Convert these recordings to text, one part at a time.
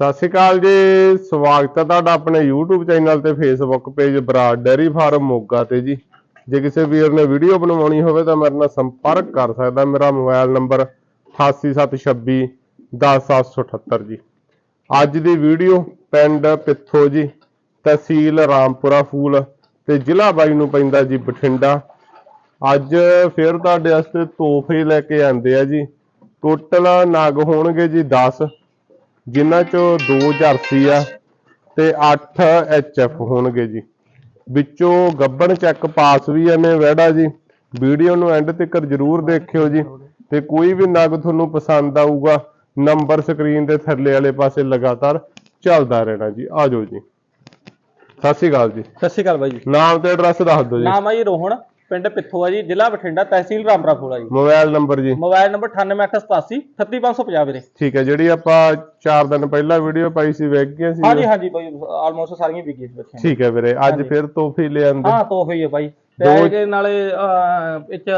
ਸਤਿ ਸ਼੍ਰੀ ਅਕਾਲ ਜੀ, ਸਵਾਗਤ ਹੈ ਤੁਹਾਡਾ ਆਪਣੇ YouTube ਚੈਨਲ ਤੇ Facebook page Brar dairy farm Moga ਤੇ ਜੀ। ਜੇ ਕਿਸੇ ਵੀਰ ਨੇ ਵੀਡੀਓ ਬਣਵਾਉਣੀ ਹੋਵੇ ਤਾਂ ਮੇਰੇ ਨਾਲ ਸੰਪਰਕ ਕਰ ਸਕਦਾ, ਮੇਰਾ ਮੋਬਾਈਲ ਨੰਬਰ 88726 10778 ਜੀ। ਅੱਜ ਦੀ ਵੀਡੀਓ ਪਿੰਡ ਪਿੱਥੋ ਜੀ, ਤਹਿਸੀਲ ਰਾਮਪੁਰਾ ਫੂਲ ਤੇ ਜ਼ਿਲ੍ਹਾ ਬਾਈ ਨੂੰ ਪੈਂਦਾ ਜੀ ਬਠਿੰਡਾ। ਅੱਜ ਫਿਰ ਤੁਹਾਡੇ ਵਾਸਤੇ ਤੋਹਫੇ ਲੈ ਕੇ ਆਂਦੇ ਆ ਜੀ। ਟੋਟਲ ਨਾਗ ਹੋਣਗੇ ਜੀ 10 ਜਿਨ੍ਹਾਂ ਚੋਂ ਦੋ ਜਰਸੀ ਆ ਤੇ 8 ਐਚਐਫ ਹੋਣਗੇ ਜੀ। ਵਿੱਚੋਂ ਗੱਬਣ ਚੈੱਕ ਪਾਸ ਵੀ ਨੇ ਵਹਿੜਾ ਜੀ। ਵੀਡੀਓ ਨੂੰ ਐਂਡ ਤੱਕ ਜਰੂਰ ਦੇਖਿਓ ਜੀ। ਤੇ ਕੋਈ ਵੀ ਨਗ ਤੁਹਾਨੂੰ ਪਸੰਦ ਆਊਗਾ ਨੰਬਰ ਸਕਰੀਨ ਦੇ ਥੱਲੇ ਵਾਲੇ ਪਾਸੇ ਲਗਾਤਾਰ ਚੱਲਦਾ ਰਹਿਣਾ ਜੀ। ਆਜੋ ਜੀ। ਸਤਿ ਸ਼੍ਰੀ ਅਕਾਲ ਜੀ। ਸਤਿ ਸ਼੍ਰੀ ਅਕਾਲ ਬਾਈ ਜੀ। ਨਾਮ ਤੇ ਐਡਰੈਸ ਦੱਸ ਦਿਓ ਜੀ। ਨਾਮ ਆ ਜੀ ਰੋਹਣ ਪਿੰਡ ਪਿੱਥੋ ਆ ਜੀ ਜ਼ਿਲ੍ਹਾ ਬਠਿੰਡਾ ਤਹਿਸੀਲ ਰਾਮਪੁਰਾ ਜੀ ਮੋਬਾਈਲ ਨੰਬਰ ਜੀ ਮੋਬਾਈਲ ਨੰਬਰ 9888 33550 ਵੀਰੇ ਠੀਕ ਹੈ ਜਿਹੜੀ ਆਪਾਂ 4 ਦਿਨ ਪਹਿਲਾਂ ਵੀਡੀਓ ਪਾਈ ਸੀ ਵੇਖ ਗਏ ਸੀ ਹਾਂਜੀ ਹਾਂਜੀ ਬਾਈ ਆਲਮੋਸਟ ਸਾਰੀਆਂ ਵਿਕੀ ਬੱਚਿਆਂ ਠੀਕ ਹੈ ਵੀਰੇ ਅੱਜ। ਫਿਰ ਤੋਹਫੇ ਲੈ ਆਂਦੇ ਹਾਂ ਤੋਹਫੇ ਹੀ ਆ ਬਾਈ ਤੇ ਦੋ- ਨਾਲੇ ਇੱਕ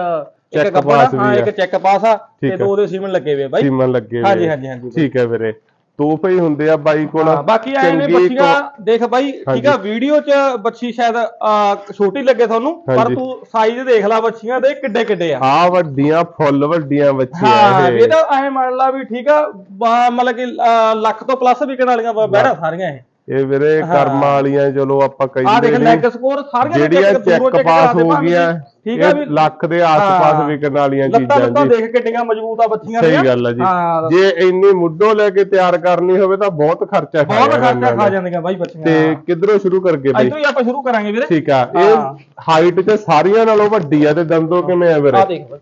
ਇੱਕ ਕੱਪੜਾ ਹਾਂ। ਇੱਕ ਚੈੱਕ ਪਾਸ ਆ ਤੇ। ਦੋ ਉਹਦੇ ਸੀਮਨ ਲੱਗੇ ਹੋਏ ਬਾਈ ਸੀਮਨ ਲੱਗੇ ਹੋਏ ਹਾਂਜੀ। ਹਾਂਜੀ ਹਾਂਜੀ। ਠੀਕ ਹੈ ਵੀਰੇ ਤੋਹਫੇ ਹੀ ਹੁੰਦੇ ਆ ਬਾਈ ਕੋਲ। ਹਾਂ, ਬਾਕੀ ਐ ਨੇ ਚੰਗੀ ਬੱਚੀਆਂ ਦੇਖ ਬਾਈ ਠੀਕ ਆ ਹਾਂਜੀ। ਵੀਡੀਓ 'ਚ ਬੱਚੀ ਸ਼ਾਇਦ ਅਹ, ਛੋਟੀ ਲੱਗੇ ਤੁਹਾਨੂੰ ਪਰ ਹਾਂਜੀ। ਤੂੰ ਸਾਈਜ਼ ਦੇਖ ਲੈ ਬੱਚੀਆਂ ਦੇ ਕਿੱਡੇ ਕਿੱਡੇ ਆ। ਆ ਵੱਡੀਆਂ ਫੁੱਲ ਵੱਡੀਆਂ ਬੱਚੀਆਂ ਹਾਂ ਇਹ। ਇਹ ਤਾਂ ਐ ਮੰਨ ਲਾ ਵੀ ਠੀਕ ਆ ਬਾ- ਮਤਲਬ ਕਿ ਅਹ, ਲੱਖ ਤੋਂ ਪਲੱਸ ਵਿਕਣ ਵਾਲੀਆਂ ਬ- ਸਾਰੀਆਂ ਇਹ। ਇਹ ਵੀਰੇ। ਕਰਮਾਂ ਵਾਲੀਆਂ ਚਲੋ ਆਪਾਂ ਆ ਦੇਖ ਲੈਗ ਸਕੋਰ ਸਾਰੀਆਂ ਜਿਹੜੀਆਂ ਚੈੱਕ ਪਾਸ ਹੋ ਗਈਆਂ ਠੀਕ ਆ ਵੀ ਲੱਖ ਦੇ ਆਸ-ਪਾਸ। ਵਿਕਣ ਵਾਲੀਆਂ ਲੱਤਾਂ ਚੀਜ਼ਾਂ ਲੱਤਾਂ ਜੀ ਦੇਖ ਕਿੱਡੀਆਂ ਮਜ਼ਬੂਤ ਆ ਬੱਚੀਆਂ ਸਹੀ ਦੀਆਂ। ਗੱਲ ਹੈ ਜੀ ਜੇ ਇੰਨੀ ਮੁੱਢੋਂ ਲੈ ਕੇ ਤਿਆਰ ਕਰਨੀ ਹੋਵੇ ਤਾਂ ਬਹੁਤ ਖਰਚਾ ਖਾ ਬਹੁਤ ਖਰਚਾ। ਜਾਂਦੀਆਂ ਬਾਈ ਬੱਚੀਆਂ ਤੇ ਕਿੱਧਰੋਂ ਸ਼ੁਰੂ ਕਰਗੇ ਬਾਈ ਇੱਥੋਂ ਹੀ ਆਪਾਂ ਸ਼ੁਰੂ ਕਰਾਂਗੇ ਵੀਰੇ ਠੀਕ ਆ। ਇਹ ਹਾਈਟ 'ਚ ਸਾਰੀਆਂ ਨਾਲੋਂ ਵੱਡੀ ਆ ਤੇ ਦੰਦੋਂ ਕਿਵੇਂ ਆ ਆ ਵੀਰੇ ਦੇਖ ਬਾਈ।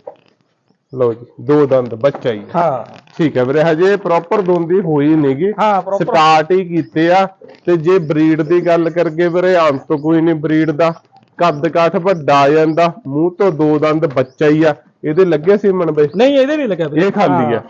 ਲਓ ਜੀ ਦੋ ਦੰਦ ਬੱਚਾ ਹੀ। ਹਾਂ। ਠੀਕ ਹੈ ਵੀਰੇ ਹਜੇ ਪ੍ਰੋਪਰ ਦੋਂਦੀ ਹੋਈ ਨਹੀਂਗੀ ਹਾਂ ਪ੍ਰੋਪਰ ਸਟਾਰਟ ਹੀ ਕੀਤੇ ਆ। ਤੇ ਜੇ ਬਰੀਡ ਦੀ ਗੱਲ ਕਰਗੇ ਵੀਰੇ ਅੰਤ ਤੋਂ ਕੋਈ ਨਹੀਂ ਬਰੀਡ ਦਾ। ਕੱਦ ਕਾਠ ਵੱਡਾ ਆ ਜਾਂਦਾ ਮੂੰਹ ਤੋਂ ਦੋ ਦੰਦ ਬੱਚਾ ਹੀ ਆ। ਇਹਦੇ ਲੱਗੇ ਸੀਮਨ ਬਈ? ਨਹੀਂ ਇਹਦੇ ਨਹੀਂ ਲੱਗਿਆ ਵੀਰੇ। ਇਹ ਖਾਲੀ ਆ।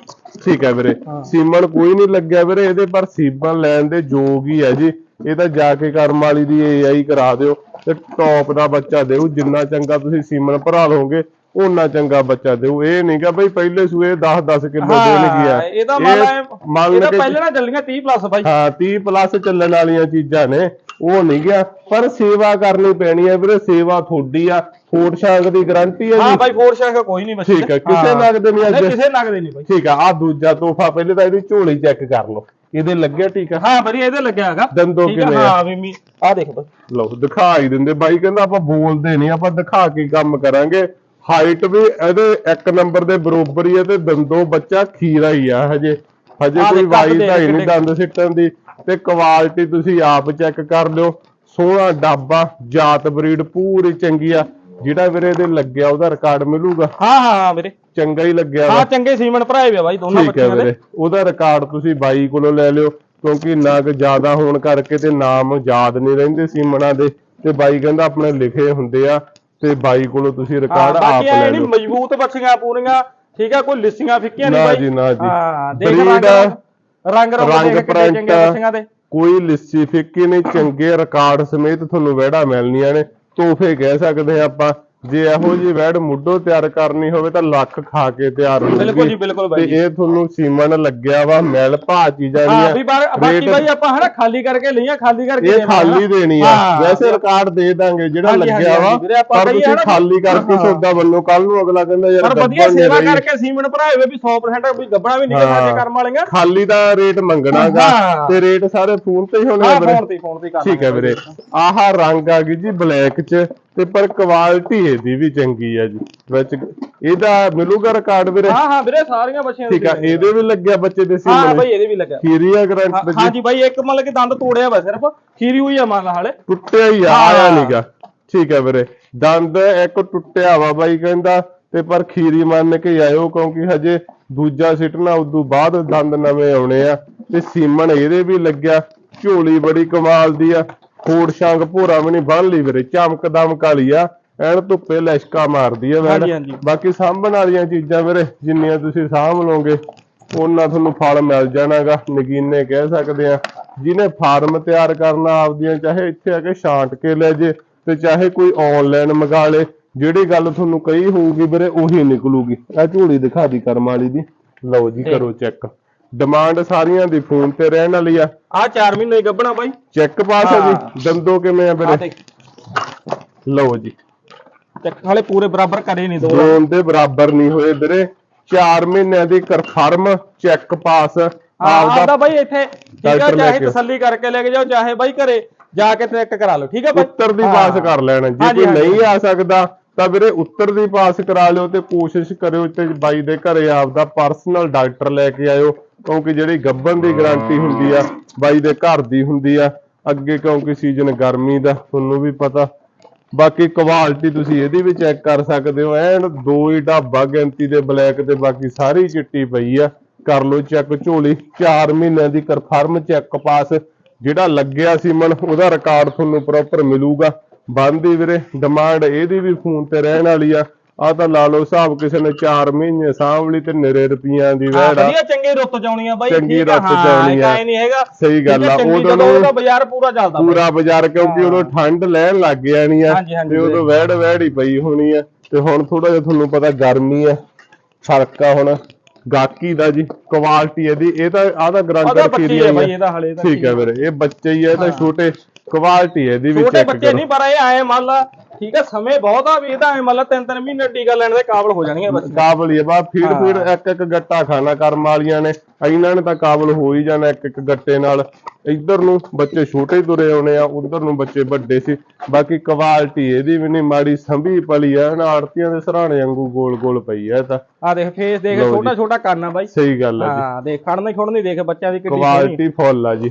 ਠੀਕ ਹੈ ਵੀਰੇ ਹਾਂ। ਸੀਮਨ ਕੋਈ ਨਹੀਂ ਲੱਗਿਆ ਵੀਰੇ ਇਹਦੇ ਪਰ ਸੀਮਨ ਲੈਣ ਦੇ ਯੋਗ ਹੀ ਹੈ ਜੀ। ਇਹ ਤਾਂ ਜਾ ਕੇ ਕਰਮ ਵਾਲੀ ਦੀ ਏਆਈ ਕਰਾ ਦਿਓ ਤੇ ਟੌਪ ਦਾ ਬੱਚਾ ਦੇਊ ਜਿੰਨਾ ਚੰਗਾ ਤੁਸੀਂ ਸੀਮਨ ਭਰਾ ਲਓਗੇ। ਓਨਾ ਚੰਗਾ ਬੱਚਾ ਦੇਊ। ਇਹ ਨਹੀਂਗਾ ਬਈ ਪਹਿਲੇ ਸੂਏ 10 10 ਕਿਲੋ ਦੇਣ ਗਿਆ। ਹਾਂ ਇਹਦਾ ਮੰਨ ਇਹਦਾ ਪਹਿਲਾਂ ਨਾ ਚੱਲੀਆਂ 30 ਪਲੱਸ ਬਾਈ। ਹਾਂ 30 ਪਲੱਸ ਚੱਲਣ ਵਾਲੀਆਂ ਚੀਜ਼ਾਂ ਨੇ ਉਹ ਨਹੀਂ ਗਿਆ। ਪਰ ਸੇਵਾ ਕਰਨੀ ਪੈਣੀ ਹੈ ਵੀਰੇ ਸੇਵਾ ਤੁਹਾਡੀ ਆ। ਫੋਟ ਸ਼ਾਂਕ ਦੀ ਗਾਰੰਟੀ ਹੈ ਹਾਂ ਜੀ। ਬਾਈ ਫੋਰ ਸ਼ੈਕ ਕੋਈ ਨਹੀਂ ਬੱਚੇ। ਠੀਕ ਹੈ ਕਿਸੇ ਨਗ ਦੇ ਨਹੀਂ ਨਹੀਂ ਅੱਜ। ਕਿਸੇ ਨਗ ਦੇ ਨਹੀਂ ਬਾਈ। ਠੀਕ ਆ ਆ ਦੂਜਾ ਤੋਹਫਾ ਪਹਿਲੇ ਤਾਂ ਇਹਦੀ ਝੋਲੀ ਚੈੱਕ ਕਰ ਲਓ। ਇਹਦੇ ਲੱਗਿਆ ਠੀਕ ਆ? ਹਾਂ ਵਧੀਆ ਇਹਦੇ ਲੱਗਿਆ ਹੈਗਾ। ਦੰਦੋਂ ਕਿਵੇਂ ਆ? ਹਾਂ ਮਿਮੀ ਆ ਦੇਖ ਬਾਈ। ਲਓ ਦਿਖਾ ਹੀ ਦਿੰਦੇ। ਬਾਈ ਕਹਿੰਦਾ ਆਪਾਂ ਬੋਲਦੇ ਨਹੀਂ ਆਪਾਂ ਦਿਖਾ ਕੇ ਕੰਮ ਕਰਾਂਗੇ। ਹਾਈਟ ਵੀ ਇਹਦੇ ਇੱਕ ਨੰਬਰ ਦੇ ਬਰੋਬਰ ਹੀ ਹੈ ਤੇ ਦੰਦੋਂ ਬੱਚਾ ਖੀਰਾ ਹੀ ਆ ਹਜੇ। ਹਜੇ ਕੋਈ ਵਾਈ ਨਹੀਂ ਕਿੰਨੇ- ਦੰਦ ਸਿੱਟਣ ਦੀ ਤੇ ਕੁਆਲਿਟੀ ਤੁਸੀਂ ਆਪ ਚੈੱਕ ਕਰ ਲਿਓ। ਸੋਹਣਾ ਡਾਬਾ ਜਾਤ ਬਰੀਡ ਪੂਰੀ ਚੰਗੀ ਆ। ਜਿਹੜਾ ਵੀਰੇ ਇਹਦੇ ਲੱਗਿਆ ਉਹਦਾ ਰਿਕਾਰਡ ਮਿਲੂਗਾ। ਹਾਂ ਹਾਂ ਹਾਂ ਵੀਰੇ। ਚੰਗਾ ਹੀ ਲੱਗਿਆ ਹਾਂ ਚੰਗੇ ਸੀਮਨ ਭਰਾਏ ਵੇ ਆ ਬਾਈ ਦੋਨਾਂ ਠੀਕ ਹੈ ਬੱਚਿਆਂ ਦੇ। ਵੀਰੇ। ਉਹਦਾ ਰਿਕਾਰਡ ਤੁਸੀਂ ਬਾਈ ਕੋਲੋਂ ਲੈ ਲਿਓ ਕਿਉਂਕਿ ਨਗ ਜ਼ਿਆਦਾ ਹੋਣ ਕਰਕੇ ਤੇ ਨਾਮ ਯਾਦ ਨਹੀਂ ਰਹਿੰਦੇ ਸੀਮਣਾ ਦੇ। ਤੇ ਬਾਈ ਕਹਿੰਦਾ ਆਪਣੇ ਲਿਖੇ ਹੁੰਦੇ ਆ ਤੇ ਬਾਈ ਕੋਲੋਂ ਤੁਸੀਂ ਰਿਕਾਰਡ ਆਪ ਲੈ ਲਿਓ। ਮਜ਼ਬੂਤ ਬੱਚੀਆਂ ਪੂਰੀਆਂ ਠੀਕ ਆ ਕੋਈ ਲਿਸੀਆਂ ਫਿੱਕੀਆਂ ਨਹੀਂ ਨਾ ਬਾਈ। ਜੀ, ਨਾ ਜੀ। ਹਾਂ ਦੇਖ ਰੰਗ ਰੰਗ ਰੰਗ ਚੰਗੇ ਬੱਚੀਆਂ ਦੇ। ਕੋਈ ਲਿੱਸੀ ਫਿੱਕੀ ਨਹੀਂ ਚੰਗੇ ਰਿਕਾਰਡ ਸਮੇਤ ਤੁਹਾਨੂੰ ਵਹਿੜਾ ਮਿਲਣੀਆਂ ਨੇ। ਤੋਹਫੇ ਕਹਿ ਸਕਦੇ ਆ ਆਪਾਂ। ਜੇ ਇਹੋ ਜੀ ਵਹਿੜ ਮੁੱਢੋਂ ਤਿਆਰ ਕਰਨੀ ਹੋਵੇ ਤਾਂ ਲੱਖ ਖਾ ਕੇ ਤਿਆਰ ਹੋਊਗੀ ਬਿਲਕੁਲ ਜੀ ਬਿਲਕੁਲ ਤੇ ਬਾਈ ਜੀ। ਇਹ ਤੁਹਾਨੂੰ ਸੀਮਨ ਲੱਗਿਆ ਵਾ ਮਿਲ ਭਾ ਚੀਜ਼ਾਂ ਹਾਂ ਵੀ ਬਾਕੀ ਬਾਈ ਆਪਾਂ ਹਨਾ ਖਾਲੀ ਕਰਕੇ ਲਈਆਂ ਖਾਲੀ ਕਰਕੇ ਇਹ ਖਾਲੀ। ਦੇਣੀ ਆ ਵੈਸੇ ਰਿਕਾਰਡ ਦੇ ਦਾਂਗੇ ਜਿਹੜਾ ਲੱਗਿਆ ਵਾ ਪਰ ਤੁਸੀਂ ਖਾਲੀ ਕਰਕੇ। ਸੌਦਾ ਵੱਲੋਂ ਕੱਲ ਨੂੰ ਅਗਲਾ ਕਹਿੰਦਾ ਯਾਰ ਪਰ ਵਧੀਆ ਸੇਵਾ। ਕਰਕੇ ਸੀਮਨ ਭਰਾਏ ਹੋਏ ਵੀ 100% ਵੀ ਗੱਬਣਾ ਵੀ ਨਿਕਲ ਸਾਡੇ। ਕਰਮ ਵਾਲੀਆਂ ਖਾਲੀ ਦਾ ਰੇਟ ਮੰਗਣਾਗਾ ਹਾਂ। ਤੇ ਰੇਟ ਸਾਰੇ ਫੋਨ ਤੇ ਹੀ ਹੋਣੇ ਆ ਵੀਰੇ ਫੋਨ ਤੇ ਫੋਨ ਤੇ ਠੀਕ ਹੈ ਵੀਰੇ ਆਹ ਰੰਗ ਆ ਗਈ ਜੀ ਬਲੈਕ ਚ ਤੇ ਪਰ ਕੁਆਲਿਟੀ ਇਹਦੀ ਵੀ ਚੰਗੀ ਆ ਜੀ। ਵਿੱਚ ਇਹਦਾ ਮਿਲੂਗਾ ਰਿਕਾਰਡ ਵੀਰੇ? ਹਾਂ ਹਾਂ ਵੀਰੇ ਸਾਰੀਆਂ ਬੱਚੀਆਂ ਠੀਕ ਆ ਇਹਦੇ ਵੀ ਲੱਗਿਆ ਬੱਚੇ ਦੇ ਹਾਂ ਸੀ ਬਾਈ ਇਹਦੇ ਵੀ ਲੱਗਿਆ। ਖੀਰੀਆ ਹਾਂ- ਗਰੰਟ ਹਾਂਜੀ ਬਾਈ ਇੱਕ ਮਤਲਬ ਕਿ ਦੰਦ ਤੋੜਿਆ ਵਾ ਸਿਰਫ ਖੀਰੀ ਹੋਈ ਆ ਮੰਨ ਹਾਲੇ ਟੁੱਟਿਆ ਹੀ ਆ ਹਾਂ। ਆਇਆ ਨੀਗਾ। ਠੀਕ ਹੈ ਵੀਰੇ। ਦੰਦ ਇੱਕ ਟੁੱਟਿਆ ਵਾ ਬਾਈ ਕਹਿੰਦਾ ਤੇ ਪਰ ਖੀਰੀ ਮੰਨ ਕੇ ਆਇਓ ਕਿਉਂਕਿ ਹਜੇ ਦੂਜਾ ਸਿੱਟਣਾ ਉਦੋਂ ਬਾਅਦ ਦੰਦ ਨਵੇਂ ਆਉਣੇ ਆ। ਤੇ ਸੀਮਨ ਇਹਦੇ ਵੀ ਲੱਗਿਆ। ਝੋਲੀ ਬੜੀ ਕਮਾਲ ਦੀ ਆ। ਖੋੜ ਸ਼ਾਂਗ ਭੋਰਾ ਵੀ ਨਹੀਂ ਬੰਨ ਲਈ ਵੀਰੇ ਚਮਕ ਦਮਕ ਵਾਲੀ ਆ ਐਨ ਧੁੱਪੇ ਲਿਸ਼ਕਾ ਮਾਰਦੀ ਆ ਵੈਣ ਹਾਂਜੀ। ਬਾਕੀ ਸਾਂਭਣ ਵਾਲੀਆਂ ਚੀਜ਼ਾਂ ਵੀਰੇ ਜਿੰਨੀਆਂ ਤੁਸੀਂ ਸਾਂਭ ਲਓਗੇ ਉਹਨਾਂ ਤੁਹਾਨੂੰ ਫਲ ਮਿਲ ਜਾਣਾਗਾ ਨਗੀਨੇ ਕਹਿ ਸਕਦੇ ਆ। ਜਿਹਨੇ ਫਾਰਮ ਤਿਆਰ ਕਰਨਾ ਆਪਦੀਆਂ ਚਾਹੇ ਇੱਥੇ ਆ ਕੇ ਛਾਂਟ ਕੇ ਲੈ ਜੇ ਤੇ ਚਾਹੇ ਕੋਈ ਆਨਲਾਈਨ ਮੰਗਾ ਲੇ ਜਿਹੜੀ ਗੱਲ ਤੁਹਾਨੂੰ ਕਹੀ ਹੋਊਗੀ ਵੀਰੇ ਉਹੀ ਨਿਕਲੂਗੀ। ਆ ਝੋਲੀ ਦਿਖਾ ਦੀ ਕਰਮ ਵਾਲੀ ਦੀ। ਲਓ ਜੀ ਕਰੋ ਚੈੱਕ। ਡਿਮਾਂਡ ਸਾਰੀਆਂ ਦੀ ਫੋਨ ਤੇ ਰਹਿਣ ਵਾਲੀ ਆ। ਆ 4 ਮਹੀਨੇ ਹੀ ਗੱਭਣਾ ਬਾਈ। ਚੈੱਕ ਪਾਸ ਆ ਹਾਂ। ਜੀ ਦੰਦੋ ਕਿਵੇਂ ਆ ਆ ਵੀਰੇ ਦੇਖ। ਲਓ ਜੀ। ਚੱਕ ਹਾਲੇ ਪੂਰੇ ਬਰਾਬਰ ਕਰੇ ਨਹੀਂ ਦੋ ਦੋਨ ਦੇ ਬਰਾਬਰ ਨਹੀਂ ਹੋਏ ਵੀਰੇ। 4 ਮਹੀਨਿਆਂ ਦੀ ਕਨਫਰਮ ਚੈੱਕ ਪਾਸ। ਆਪਦਾ ਆਪਦਾ ਬਾਈ ਇੱਥੇ। ਠੀਕ ਆ ਡਾਕਟਰ ਲੈ ਚਾਹੇ ਕੇ। ਤਸੱਲੀ ਕਰਕੇ ਲੈ ਕੇ ਜਾਓ ਚਾਹੇ ਬਾਈ ਘਰੇ ਜਾ ਕੇ ਚੈੱਕ ਕਰਾ ਲਓ। ਠੀਕ ਆ ਬਾਈ? ਉੱਤਰ ਦੀ ਹਾਂ। ਪਾਸ ਕਰ ਲੈਣਾ। ਜੇ ਹਾਂਜੀ, ਕੋਈ ਹਾਂਜੀ। ਨਹੀਂ ਆ ਸਕਦਾ ਤਾਂ ਵੀਰੇ ਉੱਤਰ ਦੀ ਪਾਸ ਕਰਾ ਲਿਓ ਤੇ ਕੋਸ਼ਿਸ਼ ਕਰਿਓ ਤੇ ਬਾਈ ਦੇ ਘਰੇ ਆਪਦਾ ਪਰਸਨਲ ਡਾਕਟਰ ਲੈ ਕੇ ਆਇਓ। ਕਿਉਂਕਿ ਜਿਹੜੀ ਗੱਭਣ ਦੀ ਗਾਰੰਟੀ ਹੁੰਦੀ ਆ ਬਾਈ ਦੇ ਘਰ ਦੀ ਹੁੰਦੀ ਆ ਅੱਗੇ ਕਿਉਂਕਿ ਸੀਜ਼ਨ ਗਰਮੀ ਦਾ ਤੁਹਾਨੂੰ ਵੀ ਪਤਾ। ਬਾਕੀ ਕੁਆਲਿਟੀ ਤੁਸੀਂ ਇਹਦੀ ਵੀ ਚੈੱਕ ਕਰ ਸਕਦੇ ਹੋ ਐਨ ਦੋ ਹੀ ਢਾਬਾ ਗਿਣਤੀ ਦੇ ਬਲੈਕ ਤੇ ਬਾਕੀ ਸਾਰੀ ਚਿੱਟੀ ਪਈ ਆ। ਕਰ ਲਓ ਚੈੱਕ ਝੋਲੀ 4 ਮਹੀਨਿਆਂ ਦੀ ਕਨਫਰਮ ਚੈੱਕ ਪਾਸ ਜਿਹੜਾ ਲੱਗਿਆ ਸੀ ਮਨ ਉਹਦਾ ਰਿਕਾਰਡ ਤੁਹਾਨੂੰ ਪ੍ਰੋਪਰ ਮਿਲੂਗਾ। ਬੰਦੀ ਵੀਰੇ ਡਿਮਾਂਡ ਇਹਦੀ ਵੀ ਫੋਨ ਤੇ ਰਹਿਣ ਵਾਲੀ ਆ। ਆ ਤਾਂ ਲਾ ਲਓ ਹਿਸਾਬ ਕਿਸੇ ਨੇ 4 ਮਹੀਨੇ ਸਾਂਭ ਲਈ ਤੇ ਨਿਰੇ ਰੁਪਈਆਂ ਦੀ ਵਹਿੜ ਆ। ਵਧੀਆ ਚੰਗੀ ਰੁੱਤ ਚਾਉਣੀ ਆ ਬਾਈ ਚੰਗੀ ਠੀਕ ਆ, ਰੁੱਤ ਹਾਂ, ਚਾਉਣੀ ਆ। ਐਂ ਨਹੀਂ ਹੈਗਾ ਸਹੀ ਗੱਲ ਆ, ਉਦੋਂ ਉਹਦਾ ਬਾਜ਼ਾਰ ਪੂਰਾ ਚੱਲਦਾ। ਪੂਰਾ ਬਾਜ਼ਾਰ ਕਿਉਂਕਿ ਉਦੋਂ ਠੰਡ ਲੈਣ ਲੱਗ ਜਾਣੀ ਆ ਤੇ ਉਦੋਂ ਵਹਿੜ ਵਹਿੜ ਹੀ ਪਈ ਹੋਣੀ ਆ ਤੇ ਹੁਣ ਥੋੜਾ ਜਿਹਾ ਤੁਹਾਨੂੰ ਪਤਾ ਗਰਮੀ ਆ ਫ਼ਰਕ ਆ ਹੁਣ। ਗਾਕੀ ਦਾ ਜੀ ਕੁਆਲਿਟੀ ਇਹਦੀ ਇਹ ਤਾਂ ਆਹ ਤਾਂ ਬੱਚੀ ਕੀਰੀ ਹੈ ਬਾਈ ਇਹਦਾ ਹਲੇ ਤਾਂ ਠੀਕ ਹੈ ਵੀਰੇ ਇਹ ਬੱਚੇ ਹੀ ਆ ਇਹ ਤਾਂ। ਛੋਟੇ ਕੁਆਲਿਟੀ ਇਹਦੀ ਵੀ ਛੋਟੇ ਚੈੱਕ ਬੱਚੇ ਕਰੋ। ਨਹੀਂ ਪਰ ਇਹ ਆਏ ਮੰਨ ਲਾ ਠੀਕ ਹੈ ਸਮੇਂ ਬਹੁਤ ਆ ਵੀ ਇਹਦਾ ਲਾ ਤਿੰਨ ਤਿੰਨ ਮਹੀਨੇ ਟੀਕਾ ਲੈਣ ਦੇ ਕਾਬਲ ਹੋ ਜਾਣਗੇ ਬੱਚੇ। ਕਾਬਲ ਹੀ ਆ ਬਾ ਫੀਡ। ਫੀਡ ਇੱਕ ਇੱਕ ਗੱਟਾ ਖਾਣਾ ਕਰਮ ਵਾਲੀਆਂ ਨੇ ਇਹਨਾਂ ਨੇ ਤਾਂ ਕਾਬਲ ਹੋ ਹੀ ਜਾਣਾ ਇੱਕ ਇੱਕ ਗੱਟੇ ਨਾਲ। ਇੱਧਰ ਨੂੰ ਬੱਚੇ ਛੋਟੇ ਤੁਰੇ ਆਉਣੇ ਆ ਉਧਰ ਨੂੰ ਬੱਚੇ ਵੱਡੇ ਸੀ ਬਾਕੀ ਕੁਆਲਿਟੀ ਇਹਦੀ ਵੀ ਨਹੀਂ ਮਾੜੀ ਸੰਭੀ ਪਲੀ ਆ ਨਾ ਆੜਤੀਆਂ ਦੇ ਸਰਾਣੇ ਵਾਂਗੂ ਗੋਲ ਗੋਲ ਪਈ ਆ ਤਾਂ। ਆ ਦੇਖ ਫੇਸ ਦੇਖ। ਛੋਟਾ ਛੋਟਾ ਕੰਨ ਆ ਬਾਈ। ਸਹੀ ਗੱਲ ਆ ਜੀ। ਹਾਂ ਦੇਖ ਖੜਨੀ ਖੁੜਨੀ ਦੇਖ ਬੱਚਿਆਂ ਦੀ ਕਿੱਡੀ ਕੁਆਲਿਟੀ ਫੁੱਲ ਆ ਜੀ।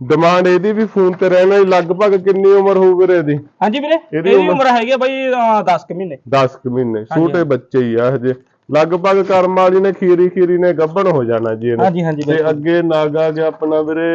ਡਿਮਾਂਡ ਇਹਦੀ ਵੀ ਫੋਨ ਤੇ ਰਹਿਣਾ ਹੀ ਲਗਭਗ ਕਿੰਨੀ ਉਮਰ ਹੋਊ ਵੀਰੇ ਇਹਦੀ? ਹਾਂਜੀ ਵੀਰੇ ਇਹਦੀ ਉਮਰ- ਉਮਰ ਹੈਗੀ ਆ ਬਾਈ 10 ਕੁ ਮਹੀਨੇ। 10 ਕੁ ਮਹੀਨੇ ਛੋਟੇ ਬੱਚੇ ਹੀ ਆ ਹਜੇ ਲਗਭਗ ਕਰਮ ਵਾਲੀ ਨੇ ਖੀਰੀ ਖੀਰੀ ਨੇ ਗੱਭਣ ਹੋ ਜਾਣਾ ਜੀ ਇਹਨੇ। ਹਾਂਜੀ ਹਾਂਜੀ ਤੇ। ਅੱਗੇ ਨਾਗਾ ਗਿਆ ਆਪਣਾ ਵੀਰੇ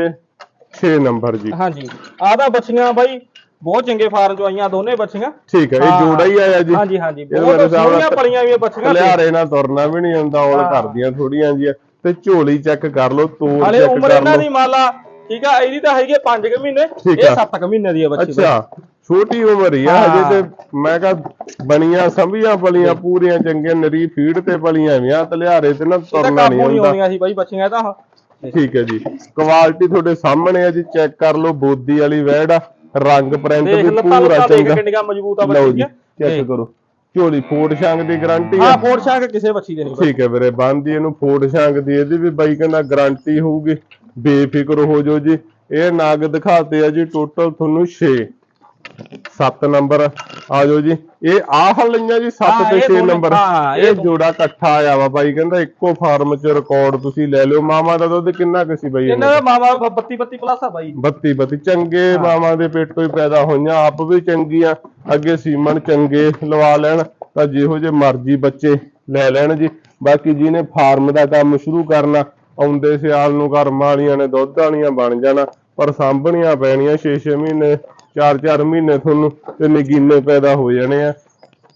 6 ਨੰਬਰ ਜੀ। ਹਾਂਜੀ ਤਾਂ ਬੱਚੀਆਂ ਬਾਈ ਬਹੁਤ ਚੰਗੇ ਫਾਰਮ ਚੋਂ ਆਈਆਂ ਦੋਨੇ ਬੱਚੀਆਂ। ਠੀਕ ਹੈ ਇਹ। ਜੋੜਾ ਹੀ ਆਇਆ ਜੀ। ਹਾਂਜੀ ਹਾਂਜੀ ਬਹੁਤ ਸੋਹਣੀਆਂ ਪਲੀਆਂ ਵੀ ਬੱਚੀਆਂ ਲਿਆਰੇ ਨਾਲ ਤੁਰਨਾ ਵੀ ਨਹੀਂ ਹੁੰਦਾ ਔਲ। ਕਰਦੀਆਂ ਥੋੜੀਆਂ ਜੀਆਂ। ਤੇ ਝੋਲੀ ਚੈੱਕ ਕਰ ਲਓ ਤੋੜ ਹਾਲੇ ਚੈੱਕ ਉਮਰ ਕਰ ਇਹਨਾਂ ਦੀ ਲਓ ਮੰਨ ਲਾ ਠੀਕ ਆ ਇਹਦੀ ਤਾਂ ਹੈਗੀ 5 ਕੁ ਮਹੀਨੇ ਠੀਕ ਇਹ ਆ। 7 ਕੁ ਮਹੀਨੇ ਦੀ ਆ ਬੱਚੀ ਅੱਛਾ ਛੋਟੀ ਉਮਰ ਹੀ ਆ ਹਾਂ। ਹਜੇ ਤੇ ਮੈਂ ਕਹਾ ਬਣੀਆਂ ਸੰਭੀਆਂ ਪਲੀਆਂ ਪੂਰੀਆਂ ਚੰਗੀਆਂ ਨਰੀ ਫੀਡ ਤੇ ਪਲੀਆਂ ਵੀ ਆ ਤੇ ਨਾ ਇਹ ਤਾਂ ਤੁਰਨਾ ਨਹੀਂ ਕਾਬੂ ਨਹੀਂ ਹੁੰਦਾ ਆਉਂਦੀਆਂ ਸੀ ਬਾਈ ਬੱਚੀਆਂ ਤਾਂ। ਠੀਕ ਹੈ ਜੀ। ਕੁਆਲਿਟੀ ਤੁਹਾਡੇ ਸਾਹਮਣੇ ਆ ਜੀ ਚੈੱਕ ਕਰ ਲਓ ਬੋਦੀ ਵਾਲੀ ਵੈੜ ਆ ਰੰਗ ਪ੍ਰਿੰਟ ਦੇਖ ਵੀ ਲੱਤਾਂ ਪੂਰਾ ਲੁੱਤਾਂ ਦੇਖ ਚੰਗਾ। ਕਿੰਨੀਆਂ ਮਜ਼ਬੂਤ ਆ ਲਓ ਬੱਚੀ ਜੀ ਦੀਆਂ ਚੈੱਕ ਕਰੋ। ਝੋਲੀ ਫੋੜ ਸ਼ਾਂਗ ਦੀ ਗਾਰੰਟੀ ਹਾਂ ਆ ਫੋੜ ਸ਼ਾਂਕ ਕਿਸੇ ਬੱਚੀ ਦੇ ਨਹੀਂ। ਠੀਕ ਹੈ ਵੀਰੇ ਬੰਦੀ ਇਹਨੂੰ ਫੋੜ ਸ਼ਾਂਗ ਦੀ ਇਹਦੀ ਵੀ ਬਾਈ ਕਹਿੰਦਾ ਗਾਰੰਟੀ ਹੋਊਗੀ। ਬੇਫਿਕਰ ਹੋ ਜਾਓ ਜੀ। ਇਹ ਨਾਗ ਦਿਖਾਤੇ ਆ ਜੀ ਟੋਟਲ ਤੁਹਾਨੂੰ 6 7 ਨੰਬਰ ਆ ਜਾਓ ਜੀ। ਇਹ ਆਹ ਲਈਆਂ ਜੀ 7 ਹਾਂ, ਤੇ ਇਹ 6 ਦੋਨੇ- ਨੰਬਰ ਇਹ ਜੋੜਾ ਇਕੱਠਾ ਆਇਆ ਵਾ ਬਾਈ ਕਹਿੰਦਾ ਇੱਕੋ ਫਾਰਮ 'ਚ ਰਿਕਾਰਡ ਤੁਸੀਂ ਲੈ ਲਿਓ। ਮਾਮਾ ਦਾ ਦੁੱਧ ਕਿੰਨਾ ਕੁ ਸੀ ਬਾਈ ਇਹਨਾਂ ਦਾ ਮਾਵਾ 32 32 ਪਲੱਸ ਆ ਬਾਈ। ਬੱਤੀ ਬੱਤੀ। ਚੰਗੇ ਮਾਵਾਂ ਦੇ ਪੇਟੋਂ ਹੀ ਪੈਦਾ ਹੋਈਆਂ ਆਪ ਵੀ ਚੰਗੀਆਂ। ਅੱਗੇ ਸੀਮਨ ਚੰਗੇ ਲਵਾ ਲੈਣ ਤਾਂ ਜਿਹੋ ਜੇ ਮਰਜ਼ੀ ਬੱਚੇ ਲੈ ਲੈਣ ਜੀ। ਬਾਕੀ ਜਿਹਨੇ ਫਾਰਮ ਦਾ ਕੰਮ ਸ਼ੁਰੂ ਕਰਨਾ ਆਉਂਦੇ ਸਿਆਲ ਨੂੰ ਘਰਮ ਵਾਲੀਆਂ ਨੇ ਦੁੱਧ ਵਾਲੀਆਂ ਬਣ ਜਾਣਾ ਪਰ ਸਾਂਭਣੀਆਂ ਪੈਣੀਆਂ 6-6 ਮਹੀਨੇ 4-4 ਮਹੀਨੇ ਤੁਹਾਨੂੰ ਤੇ ਨਗੀਨੇ ਪੈਦਾ ਹੋ ਜਾਣੇ ਆ।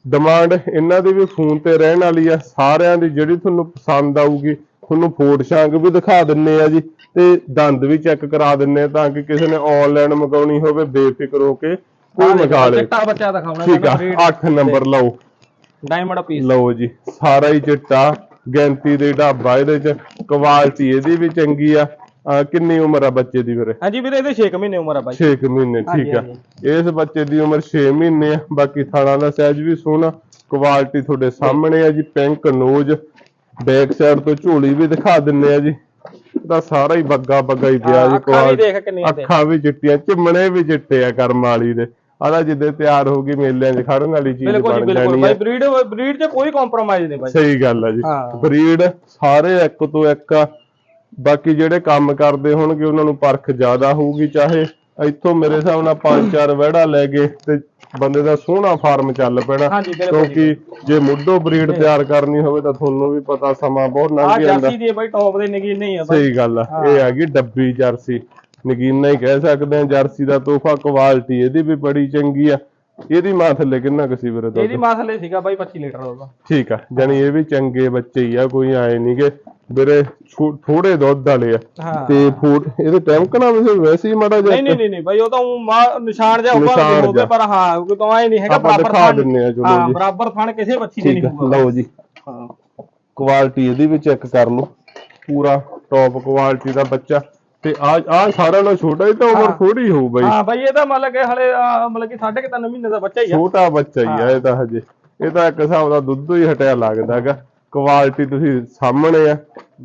ਡਿਮਾਂਡ ਇਹਨਾਂ ਦੀ ਵੀ ਫੋਨ ਤੇ ਰਹਿਣ ਵਾਲੀ ਆ ਸਾਰਿਆਂ ਦੀ ਜਿਹੜੀ ਤੁਹਾਨੂੰ ਪਸੰਦ ਆਊਗੀ ਤੁਹਾਨੂੰ ਫੋਟ ਸ਼ਾਂਕ ਵੀ ਦਿਖਾ ਦਿੰਨੇ ਆ ਜੀ ਤੇ ਦੰਦ ਵੀ ਚੈੱਕ ਕਰਾ ਦਿੰਨੇ ਆ ਤਾਂ ਕਿ ਕਿਸੇ ਨੇ ਆਨਲਾਈਨ ਮੰਗਾਉਣੀ ਹੋਵੇ ਬੇਫਿਕਰ ਹੋ ਕੇ ਕੋਈ ਮੰਗਾ ਲੇ ਚਿੱਟਾ ਬੱਚਾ ਦਿਖਾਉਣਾ ਠੀਕ ਆ 8 ਨੰਬਰ ਲਓ। ਡਾਇਮੰਡ ਪੀਸ ਲਓ ਜੀ ਸਾਰਾ ਹੀ ਚਿੱਟਾ। ਗਿਣਤੀ ਦੇ ਢਾਬਾ ਇਹਦੇ ਚ ਕੁਆਲਿਟੀ ਇਹਦੀ ਵੀ ਚੰਗੀ ਆ। ਅਹ ਕਿੰਨੀ ਉਮਰ ਆ ਬੱਚੇ ਦੀ ਵੀਰੇ? ਹਾਂਜੀ ਵੀਰੇ ਇਹਦੇ 6 ਮਹੀਨੇ ਉਮਰ ਆ ਬਾਈ। 6 ਮਹੀਨੇ ਠੀਕ ਆ। ਇਸ ਬੱਚੇ ਦੀ ਉਮਰ 6 ਮਹੀਨੇ ਆ ਬਾਕੀ ਥਾਣਾ ਦਾ ਸਾਈਜ਼ ਵੀ ਸੋਹਣਾ ਕੁਆਲਿਟੀ ਤੁਹਾਡੇ ਸਾਹਮਣੇ ਆ ਜੀ ਪਿੰਕ ਨੋਜ਼ ਬੈਕ ਸਾਈਡ ਤੋਂ ਝੋਲੀ ਵੀ ਦਿਖਾ ਦਿੰਨੇ ਆ ਜੀ। ਇਹਦਾ ਸਾਰਾ ਹੀ ਬੱਗਾ ਬੱਗਾ ਹੀ ਪਿਆ ਜੀ ਅੱਖਾਂ ਵੀ quality- ਦੇਖ ਕਿੰਨੀਆਂ ਤੇ। ਅੱਖਾਂ ਵੀ ਚਿੱਟੀਆਂ ਚਿਮਣੇ ਵੀ ਚਿੱਟੇ ਆ ਕਰਮ ਵਾਲੀ ਦੇ। ਆਦਾ ਜਿੱਦੇ ਤਿਆਰ ਹੋਊਗੀ ਮੇਲਿਆਂ 'ਚ ਖੜਨ ਵਾਲੀ ਚੀਜ਼ ਬਿਲਕੁਲ ਜੀ ਬਣ ਬਿਲਕੁਲ ਜਾਣੀ ਬਾਈ ਆ। ਬਰੀਡ ਬਰੀਡ 'ਚ ਕੋਈ ਕੰਪਰੋਮਾਈਜ਼ ਨਹੀਂ ਬਾਈ ਸਹੀ ਗੱਲ ਆ ਜੀ। ਹਾਂ। ਬਰੀਡ ਸਾਰੇ ਇੱਕ ਤੋਂ ਇੱਕ ਆ। ਬਾਕੀ ਜਿਹੜੇ ਕੰਮ ਕਰਦੇ ਹੋਣਗੇ ਉਹਨਾਂ ਨੂੰ ਪਰਖ ਜ਼ਿਆਦਾ ਹੋਊਗੀ ਚਾਹੇ ਇੱਥੋਂ ਮੇਰੇ ਹਿਸਾਬ ਨਾਲ ਪੰਜ ਚਾਰ ਵਹਿੜਾ ਲੈ ਗਏ ਤੇ ਬੰਦੇ ਦਾ ਸੋਹਣਾ ਫਾਰਮ ਚੱਲ ਪੈਣਾ। ਹਾਂਜੀ ਬਿਲਕੁਲ ਜੀ। ਕਿਉਂਕਿ ਜੇ। ਮੁੱਢੋਂ ਬਰੀਡ ਤਿਆਰ ਕਰਨੀ ਹੋਵੇ ਤਾਂ ਤੁਹਾਨੂੰ ਵੀ ਪਤਾ ਸਮਾਂ ਬਹੁਤ ਆ ਲੰਘ ਜਾਂਦਾ। ਜਰਸੀ ਦੀ ਬਾਈ ਟੌਪ ਦੇ ਨਗੀ ਨਹੀਂ ਆ ਬਾਈ ਸਹੀ ਗੱਲ ਆ। ਇਹ ਹੈਗੀ ਡੱਬੀ ਜਰਸੀ। ਨਗੀਨਾ ਹੀ ਕਹਿ ਸਕਦੇ ਆ ਜਰਸੀ ਦਾ ਤੋਹਫਾ ਕੁਆਲਿਟੀ ਇਹਦੀ ਵੀ ਬੜੀ ਚੰਗੀ ਆ। ਇਹਦੀ ਮਾਂ ਥੱਲੇ ਕਿੰਨਾ ਕੁ ਸੀ ਵੀਰੇ ਇਹਦੀ ਮਾਂ ਥੱਲੇ ਸੀਗਾ ਬਾਈ 25 ਲੀਟਰ ਉਹਦਾ। ਠੀਕ ਆ ਜਾਨੀ ਇਹ ਵੀ ਚੰਗੇ ਬੱਚੇ ਹੀ ਆ ਕੋਈ ਆਏ ਨਹੀਂਗੇ ਵੀਰੇ ਥੋੜੇ ਦੁੱਧ ਵਾਲੇ ਆ। ਤੇ ਫੂਡ ਇਹਦੇ ਟੈਂਕਣਾ ਵੀ ਵੈਸੇ ਹੀ ਮਾੜਾ ਜਿਹਾ ਨਹੀਂ ਨਹੀਂ ਨਹੀਂ ਬਾਈ ਉਹ ਤਾਂ ਨਿਸ਼ਾਨ ਜਿਹਾ ਉੱਪਰ ਹੋਵੇ। ਪਰ ਹਾਂ ਕੋਈ ਤਾਂ ਐ ਨਹੀਂ ਹੈਗਾ ਬਰਾਬਰ ਥਣ- ਦਿੰਨੇ ਆ ਚਲੋ ਹਾਂ ਜੀ। ਬਰਾਬਰ ਥਣ ਕਿਸੇ ਬੱਚੀ ਦੇ ਨਹੀਂ ਹੋਊਗਾ। ਲਓ ਜੀ। ਹਾਂ। ਕੁਆਲਿਟੀ ਇਹਦੀ ਵੀ ਚੈੱਕ ਕਰ ਲਓ। ਪੂਰਾ ਟੌਪ ਕੁਆਲਿਟੀ ਦਾ ਬੱਚਾ। ਤੇ ਆ ਆ ਸਾਰਿਆਂ ਨਾਲੋਂ ਛੋਟਾ ਹੀ ਤਾਂ ਉਮਰ। ਥੋੜੀ ਹੋਊ ਬਾਈ। ਹਾਂ ਬਾਈ ਇਹ ਤਾਂ ਮਤਲਬ ਕਿ ਹਲੇ ਮਤਲਬ ਕਿ ਸਾਢੇ ਕੁ ਤਿੰਨ ਮਹੀਨੇ ਦਾ ਬੱਚਾ ਹੀ ਆ। ਛੋਟਾ ਬੱਚਾ ਹੀ ਆ ਇਹ ਤਾਂ ਹਜੇ। ਇਹ ਤਾਂ ਇੱਕ ਹਿਸਾਬ ਦਾ ਦੁੱਧ ਹੀ ਹਟਿਆ ਲੱਗਦਾਗਾ ਕੁਆਲਿਟੀ ਤੁਸੀਂ ਸਾਹਮਣੇ ਆ।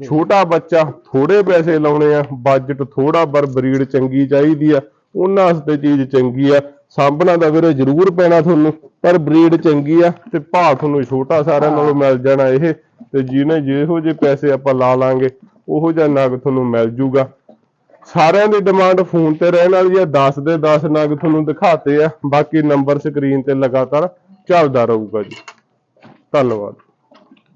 ਛੋਟਾ ਬੱਚਾ ਥੋੜੇ ਪੈਸੇ ਲਾਉਣੇ ਆ। ਬਜਟ ਥੋੜਾ ਪਰ ਬਰੀਡ ਚੰਗੀ ਚਾਹੀਦੀ ਆ। ਉਹਨਾਂ ਵਾਸਤੇ ਚੀਜ਼ ਚੰਗੀ ਆ। ਸਾਂਭਣਾ ਦਾ ਵੀਰੇ ਜ਼ਰੂਰ ਪੈਣਾ ਤੁਹਾਨੂੰ ਪਰ ਬਰੀਡ ਚੰਗੀ ਆ ਤੇ ਭਾਅ ਤੁਹਾਨੂੰ ਛੋਟਾ ਸਾਰਿਆਂ ਨਾਲੋਂ ਮਿਲ ਜਾਣਾ ਇਹ। ਤੇ ਜਿਹਨੇ ਜਿਹੋ ਜਿਹੇ ਪੈਸੇ ਆਪਾਂ ਲਾ ਲਾਂਗੇ ਉਹੋ ਜਿਹਾ ਨਗ ਤੁਹਾਨੂੰ ਮਿਲ ਜੂਗਾ। ਸਾਰਿਆਂ ਦੀ ਡਿਮਾਂਡ ਫੋਨ ਤੇ ਰਹਿਣ ਵਾਲੀ ਹੈ 10 ਦੇ 10 ਨਗ ਤੁਹਾਨੂੰ ਦਿਖਾਤੇ ਆ, ਬਾਕੀ ਨੰਬਰ ਸਕਰੀਨ ਤੇ ਲਗਾਤਾਰ ਚੱਲਦਾ ਰਹੂਗਾ ਜੀ। ਧੰਨਵਾਦ।